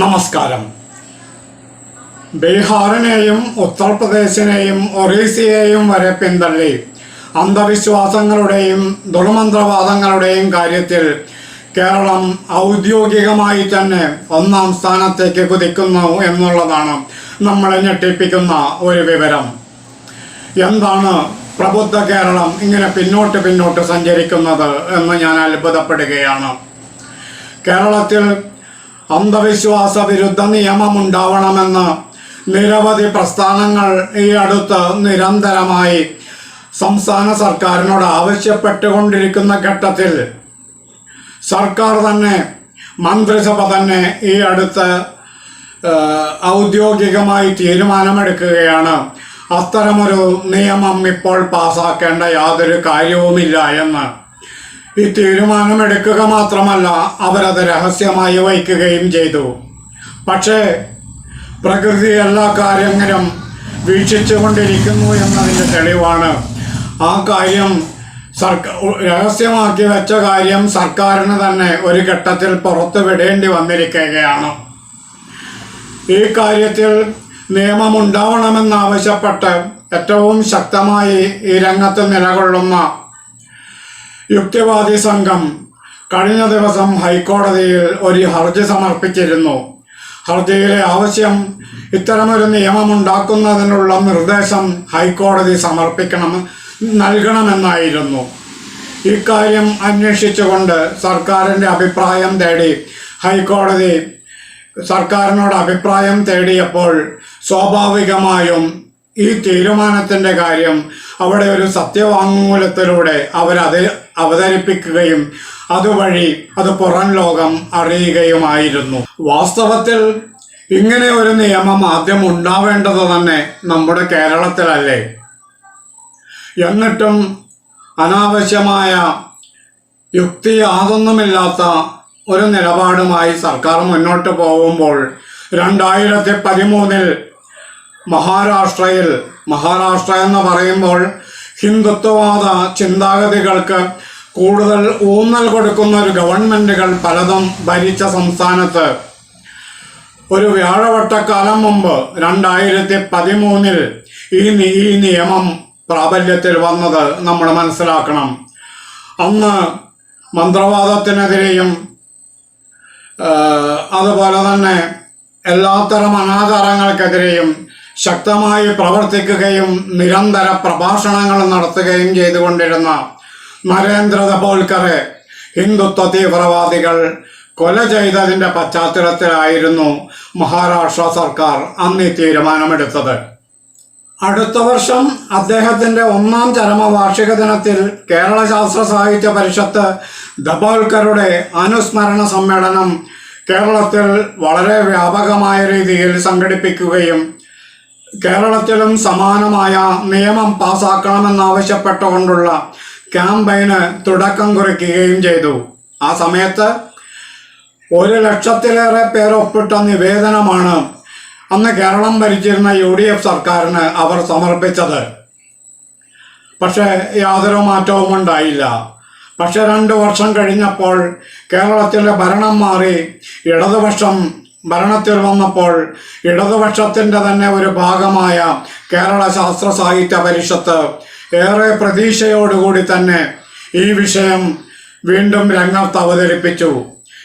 നമസ്കാരം. ബീഹാറിനെയും ഉത്തർപ്രദേശിനെയും ഒറീസയെയും വരെ പിന്തള്ളി. അന്ധവിശ്വാസങ്ങളുടെയും ദുർമന്ത്രവാദങ്ങളുടെയും കാര്യത്തിൽ കേരളം ഔദ്യോഗികമായി തന്നെ ഒന്നാം സ്ഥാനത്തേക്ക് കുതിക്കുന്നു എന്നുള്ളതാണ് നമ്മളെ ഞെട്ടിപ്പിക്കുന്ന ഒരു വിവരം. എന്താണ് പ്രബുദ്ധ കേരളം ഇങ്ങനെ പിന്നോട്ട് പിന്നോട്ട് സഞ്ചരിക്കുന്നത് എന്ന് ഞാൻ അത്ഭുതപ്പെടുകയാണ്. കേരളത്തിൽ അന്ധവിശ്വാസ വിരുദ്ധ നിയമം ഉണ്ടാവണമെന്ന് നിരവധി പ്രസ്ഥാനങ്ങൾ ഈ അടുത്ത് നിരന്തരമായി സംസ്ഥാന സർക്കാരിനോട് ആവശ്യപ്പെട്ടുകൊണ്ടിരിക്കുന്ന ഘട്ടത്തിൽ സർക്കാർ തന്നെ മന്ത്രിസഭ തന്നെ ഈ അടുത്ത് ഔദ്യോഗികമായി തീരുമാനമെടുക്കുകയാണ്. അത്തരമൊരു നിയമം ഇപ്പോൾ പാസാക്കേണ്ട യാതൊരു കാര്യവുമില്ല എന്ന് ഈ തീരുമാനമെടുക്കുക മാത്രമല്ല അവരത് രഹസ്യമായി വയ്ക്കുകയും ചെയ്തു. പക്ഷേ പ്രകൃതി എല്ലാ കാര്യങ്ങളും വീക്ഷിച്ചുകൊണ്ടിരിക്കുന്നു എന്നതിന്റെ തെളിവാണ്. ആ കാര്യം സർക്കാർ രഹസ്യമാക്കി വെച്ച കാര്യം സർക്കാരിന് തന്നെ ഒരു ഘട്ടത്തിൽ പുറത്തു വിടേണ്ടി വന്നിരിക്കുകയാണ്. ഈ കാര്യത്തിൽ നിയമമുണ്ടാവണമെന്നാവശ്യപ്പെട്ട് ഏറ്റവും ശക്തമായി ഈ രംഗത്ത് നിലകൊള്ളുന്ന യുക്തിവാദി സംഘം കഴിഞ്ഞ ദിവസം ഹൈക്കോടതിയിൽ ഒരു ഹർജി സമർപ്പിച്ചിരുന്നു. ഹർജിയിലെ ആവശ്യം ഇത്തരമൊരു നിയമം ഉണ്ടാക്കുന്നതിനുള്ള നിർദ്ദേശം ഹൈക്കോടതി സമർപ്പിക്കണം നൽകണമെന്നായിരുന്നു. ഇക്കാര്യം അന്വേഷിച്ചുകൊണ്ട് സർക്കാരിന്റെ അഭിപ്രായം തേടി ഹൈക്കോടതി സർക്കാരിനോട് അഭിപ്രായം തേടിയപ്പോൾ സ്വാഭാവികമായും ഈ തീരുമാനത്തിന്റെ കാര്യം അവിടെ ഒരു സത്യവാങ്മൂലത്തിലൂടെ അവരത് അവതരിപ്പിക്കുകയും അതുവഴി അത് പുറം ലോകം അറിയുകയുമായിരുന്നു. വാസ്തവത്തിൽ ഇങ്ങനെ ഒരു നിയമം ആദ്യം ഉണ്ടാവേണ്ടത് തന്നെ നമ്മുടെ കേരളത്തിലല്ലേ? എന്നിട്ടും അനാവശ്യമായ യുക്തി യാതൊന്നുമില്ലാത്ത ഒരു നിലപാടുമായി സർക്കാർ മുന്നോട്ട് പോകുമ്പോൾ രണ്ടായിരത്തി പതിമൂന്നിൽ മഹാരാഷ്ട്രയിൽ മഹാരാഷ്ട്ര എന്ന് പറയുമ്പോൾ ഹിന്ദുത്വവാദ ചിന്താഗതികൾക്ക് കൂടുതൽ ഊന്നൽ കൊടുക്കുന്ന ഒരു ഗവൺമെന്റുകൾ പലതും ഭരിച്ച സംസ്ഥാനത്ത്. ഒരു വ്യാഴവട്ടക്കാലം മുമ്പ് രണ്ടായിരത്തി പതിമൂന്നിൽ ഈ ഈ നിയമം പ്രാബല്യത്തിൽ വന്നത് നമ്മൾ മനസ്സിലാക്കണം. അന്ന് മന്ത്രവാദത്തിനെതിരെയും അതുപോലെ തന്നെ എല്ലാത്തരം അനാചാരങ്ങൾക്കെതിരെയും ശക്തമായി പ്രവർത്തിക്കുകയും നിരന്തര പ്രഭാഷണങ്ങൾ നടത്തുകയും ചെയ്തുകൊണ്ടിരുന്ന നരേന്ദ്ര ദബോൽക്കറെ ഹിന്ദുത്വ തീവ്രവാദികൾ കൊല ചെയ്തതിന്റെ പശ്ചാത്തലത്തിലായിരുന്നു മഹാരാഷ്ട്ര സർക്കാർ അന്ന് ഈ തീരുമാനമെടുത്തത്. അടുത്ത വർഷം അദ്ദേഹത്തിന്റെ ഒന്നാം ചരമവാർഷിക ദിനത്തിൽ കേരള ശാസ്ത്ര സാഹിത്യ പരിഷത്ത് ദബോൽക്കറുടെ അനുസ്മരണ സമ്മേളനം കേരളത്തിൽ വളരെ വ്യാപകമായ രീതിയിൽ സംഘടിപ്പിക്കുകയും കേരളത്തിലും സമാനമായ നിയമം പാസാക്കണമെന്നാവശ്യപ്പെട്ടുകൊണ്ടുള്ള ക്യാമ്പയിന് തുടക്കം കുറിക്കുകയും ചെയ്തു. ആ സമയത്ത് ഒരു ലക്ഷത്തിലേറെ പേർ ഒപ്പിട്ട നിവേദനമാണ് അന്ന് കേരളം ഭരിച്ചിരുന്ന യു ഡി എഫ് സർക്കാരിന് അവർ സമർപ്പിച്ചത്. പക്ഷേ യാതൊരു മാറ്റവും ഉണ്ടായില്ല. പക്ഷെ രണ്ട് വർഷം കഴിഞ്ഞപ്പോൾ കേരളത്തിലെ ഭരണം മാറി ഇടതുപക്ഷം ഭരണത്തിൽ വന്നപ്പോൾ ഇടതുപക്ഷത്തിന്റെ തന്നെ ഒരു ഭാഗമായ കേരള ശാസ്ത്ര സാഹിത്യ പരിഷത്ത് ഏറെ പ്രതീക്ഷയോടുകൂടി തന്നെ ഈ വിഷയം വീണ്ടും രംഗത്ത് അവതരിപ്പിച്ചു.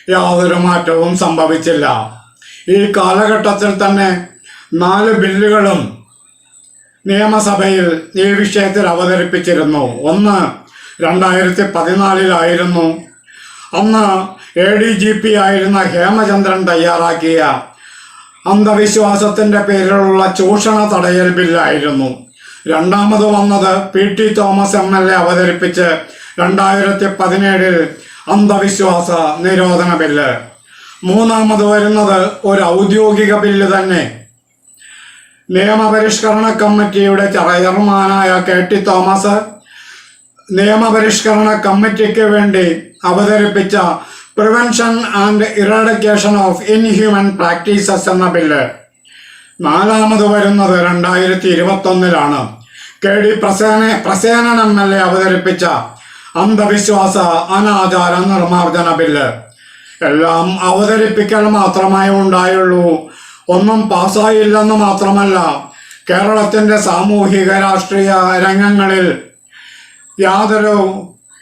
യാതൊരു മാറ്റവും സംഭവിച്ചില്ല. ഈ കാലഘട്ടത്തിൽ തന്നെ നാല് ബില്ലുകളും നിയമസഭയിൽ ഈ വിഷയത്തിൽ അവതരിപ്പിച്ചിരുന്നു. ഒന്ന് രണ്ടായിരത്തി പതിനാലിലായിരുന്നു അന്ന് എ ഡി ജി പി ആയിരുന്ന ഹേമചന്ദ്രൻ തയ്യാറാക്കിയ അന്ധവിശ്വാസത്തിന്റെ പേരിലുള്ള ചൂഷണ തടയൽ ബില്ലായിരുന്നു. രണ്ടാമത് വന്നത് P T Thomas M L A അവതരിപ്പിച്ച് രണ്ടായിരത്തി പതിനേഴിൽ അന്ധവിശ്വാസ നിരോധന ബില്ല്. മൂന്നാമത് വരുന്നത് ഒരു ഔദ്യോഗിക ബില്ല് തന്നെ. നിയമപരിഷ്കരണ കമ്മിറ്റിയുടെ ചെയർമാനായ കെ ടി തോമസ് നിയമപരിഷ്കരണ കമ്മിറ്റിക്ക് വേണ്ടി അവതരിപ്പിച്ച prevention and eradication of inhuman practices എന്ന ബില്ല്. നാലാമത് വരുന്നത് രണ്ടായിരത്തി ഇരുപത്തൊന്നിലാണ് K D Prasena Prasenan M L A അവതരിപ്പിച്ച അന്ധവിശ്വാസ അനാചാര നിർമ്മാർജന ബില്ല്. എല്ലാം അവതരിപ്പിക്കൽ മാത്രമേ ഉണ്ടായുള്ളൂ. ഒന്നും പാസ്സായില്ലെന്ന് മാത്രമല്ല കേരളത്തിന്റെ സാമൂഹിക രാഷ്ട്രീയ രംഗങ്ങളിൽ യാതൊരു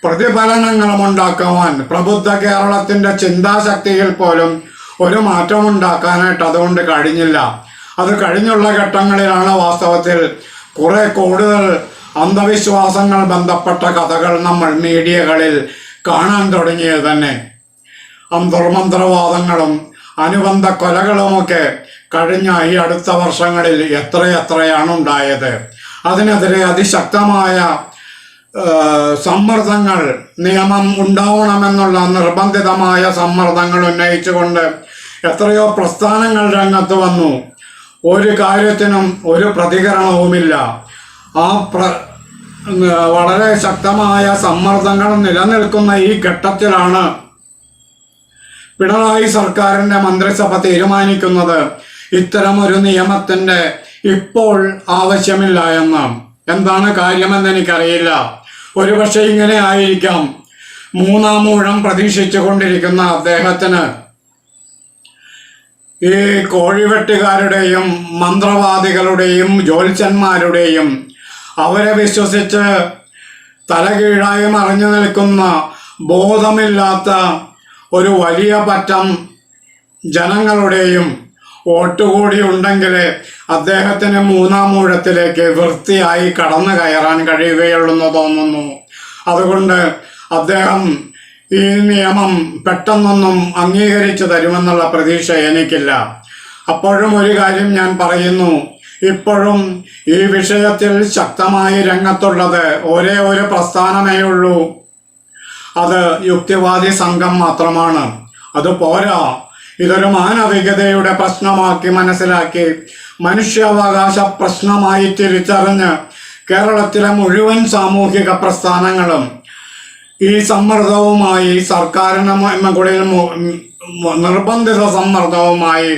പ്രതിഫലനങ്ങളും ഉണ്ടാക്കുവാൻ പ്രബുദ്ധ കേരളത്തിന്റെ ചിന്താശക്തിയിൽ പോലും ഒരു മാറ്റം ഉണ്ടാക്കാനായിട്ട് അതുകൊണ്ട് കഴിഞ്ഞില്ല. അത് കഴിഞ്ഞുള്ള ഘട്ടങ്ങളിലാണ് വാസ്തവത്തിൽ കുറെ കൂടുതൽ അന്ധവിശ്വാസങ്ങൾ ബന്ധപ്പെട്ട കഥകൾ നമ്മൾ മീഡിയകളിൽ കാണാൻ തുടങ്ങിയത് തന്നെ. അന്തർമന്ത്രവാദങ്ങളും അനുബന്ധ കൊലകളുമൊക്കെ കഴിഞ്ഞ ഈ അടുത്ത വർഷങ്ങളിൽ എത്രയെത്രയാണ് ഉണ്ടായത്. അതിനെതിരെ അതിശക്തമായ സമ്മർദ്ദങ്ങൾ നിയമം ഉണ്ടാവണമെന്നുള്ള നിർബന്ധിതമായ സമ്മർദ്ദങ്ങൾ ഉന്നയിച്ചുകൊണ്ട് എത്രയോ പ്രസ്ഥാനങ്ങൾ രംഗത്ത് വന്നു. ഒരു കാര്യത്തിനും ഒരു പ്രതികരണവുമില്ല. ആ പ്ര വളരെ ശക്തമായ സമ്മർദ്ദങ്ങൾ നിലനിൽക്കുന്ന ഈ ഘട്ടത്തിലാണ് പിണറായി സർക്കാരിന്റെ മന്ത്രിസഭ തീരുമാനിക്കുന്നത്. ഇത്തരമൊരു നിയമത്തിന്റെ ഇപ്പോൾ ആവശ്യമില്ല എന്ന്. എന്താണ് കാര്യമെന്ന് എനിക്കറിയില്ല. ഒരുപക്ഷെ ഇങ്ങനെ ആയിരിക്കാം. മൂന്നാം ഊഴം പ്രതീക്ഷിച്ചു കൊണ്ടിരിക്കുന്ന അദ്ദേഹത്തിന് ഈ കോഴിവെട്ടുകാരുടെയും മന്ത്രവാദികളുടെയും ജ്യോത്സ്യന്മാരുടെയും അവരെ വിശ്വസിച്ച് തലകീഴായി മറിഞ്ഞു നിൽക്കുന്ന ബോധമില്ലാത്ത ഒരു വലിയ പറ്റം ജനങ്ങളുടെയും ഓട്ടുകൂടി ഉണ്ടെങ്കിൽ അദ്ദേഹത്തിന് മൂന്നാം ഊഴത്തിലേക്ക് വൃത്തിയായി കടന്നു കയറാൻ കഴിയുകയുള്ളെന്ന് തോന്നുന്നു. അതുകൊണ്ട് അദ്ദേഹം ഈ നിയമം പെട്ടെന്നൊന്നും അംഗീകരിച്ചു തരുമെന്നുള്ള പ്രതീക്ഷ എനിക്കില്ല. അപ്പോഴും ഒരു കാര്യം ഞാൻ പറയുന്നു. ഇപ്പോഴും ഈ വിഷയത്തിൽ ശക്തമായി രംഗത്തുള്ളത് ഒരേ ഒരു പ്രസ്ഥാനമേ ഉള്ളൂ. അത് യുക്തിവാദി സംഘം മാത്രമാണ്. അത് പോരാ. ഇതൊരു മാനവികതയുടെ പ്രശ്നമാക്കി മനസ്സിലാക്കി മനുഷ്യാവകാശ പ്രശ്നമായി തിരിച്ചറിഞ്ഞ് കേരളത്തിലെ മുഴുവൻ സാമൂഹിക പ്രസ്ഥാനങ്ങളും ഈ സമ്മർദ്ദവുമായി സർക്കാരിന് മുകളിൽ നിർബന്ധിത സമ്മർദ്ദവുമായി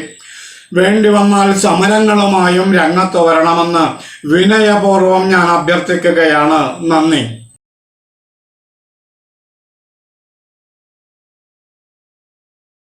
വേണ്ടി വന്നാൽ സമരങ്ങളുമായും രംഗത്ത് വരണമെന്ന് വിനയപൂർവം ഞാൻ അഭ്യർത്ഥിക്കുകയാണ്. നന്ദി.